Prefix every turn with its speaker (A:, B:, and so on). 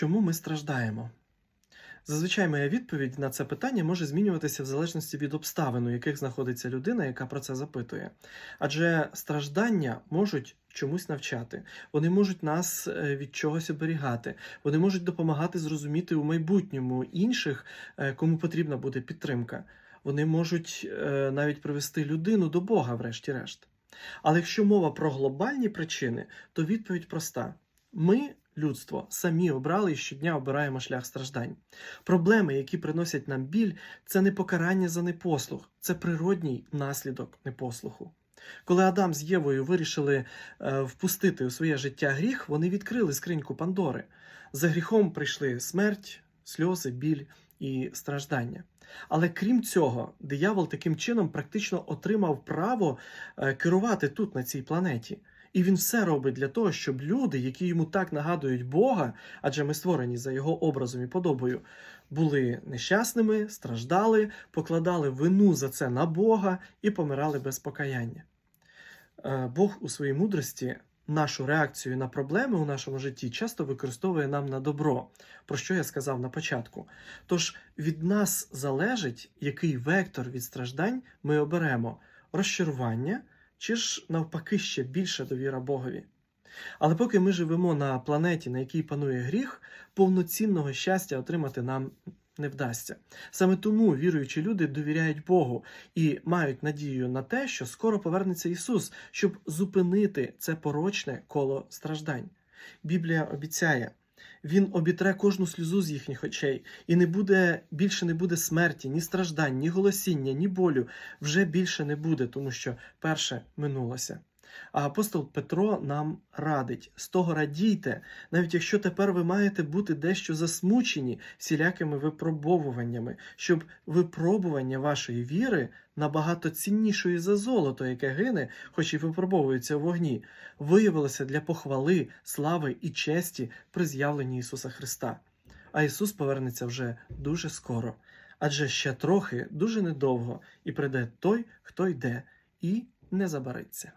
A: Чому ми страждаємо? Зазвичай моя відповідь на це питання може змінюватися в залежності від обставин, у яких знаходиться людина, яка про це запитує. Адже страждання можуть чомусь навчати, вони можуть нас е, від чогось оберігати, вони можуть допомагати зрозуміти у майбутньому інших, е, кому потрібна буде підтримка. Вони можуть е, навіть привести людину до Бога, врешті-решт. Але якщо мова про глобальні причини, то відповідь проста: ми, людство, самі обрали і щодня обираємо шлях страждань. Проблеми, які приносять нам біль, це не покарання за непослух, це природній наслідок непослуху. Коли Адам з Євою вирішили е, впустити у своє життя гріх, вони відкрили скриньку Пандори. За гріхом прийшли смерть, сльози, біль і страждання. Але крім цього, диявол таким чином практично отримав право е, керувати тут, на цій планеті. І він все робить для того, щоб люди, які йому так нагадують Бога, адже ми створені за його образом і подобою, були нещасними, страждали, покладали вину за це на Бога і помирали без покаяння. Е, Бог у своїй мудрості нашу реакцію на проблеми у нашому житті часто використовує нам на добро, про що я сказав на початку. Тож від нас залежить, який вектор від страждань ми оберемо розчарування чи ж навпаки ще більша довіра Богові. Але поки ми живемо на планеті, на якій панує гріх, повноцінного щастя отримати нам не вдасться. Саме тому віруючі люди довіряють Богу і мають надію на те, що скоро повернеться Ісус, щоб зупинити це порочне коло страждань. Біблія обіцяє. Він обітре кожну сльозу з їхніх очей, і не буде більше не буде смерті, ні страждань, ні голосіння, ні болю. Вже більше не буде, тому що перше минулося. А апостол Петро нам радить: з того радійте, навіть якщо тепер ви маєте бути дещо засмучені всілякими випробовуваннями, щоб випробування вашої віри набагато ціннішої за золото, яке гине, хоч і випробовується у вогні, виявилося для похвали, слави і честі при з'явленні Ісуса Христа. А Ісус повернеться вже дуже скоро, адже ще трохи, дуже недовго, і прийде той, хто йде, і не забариться.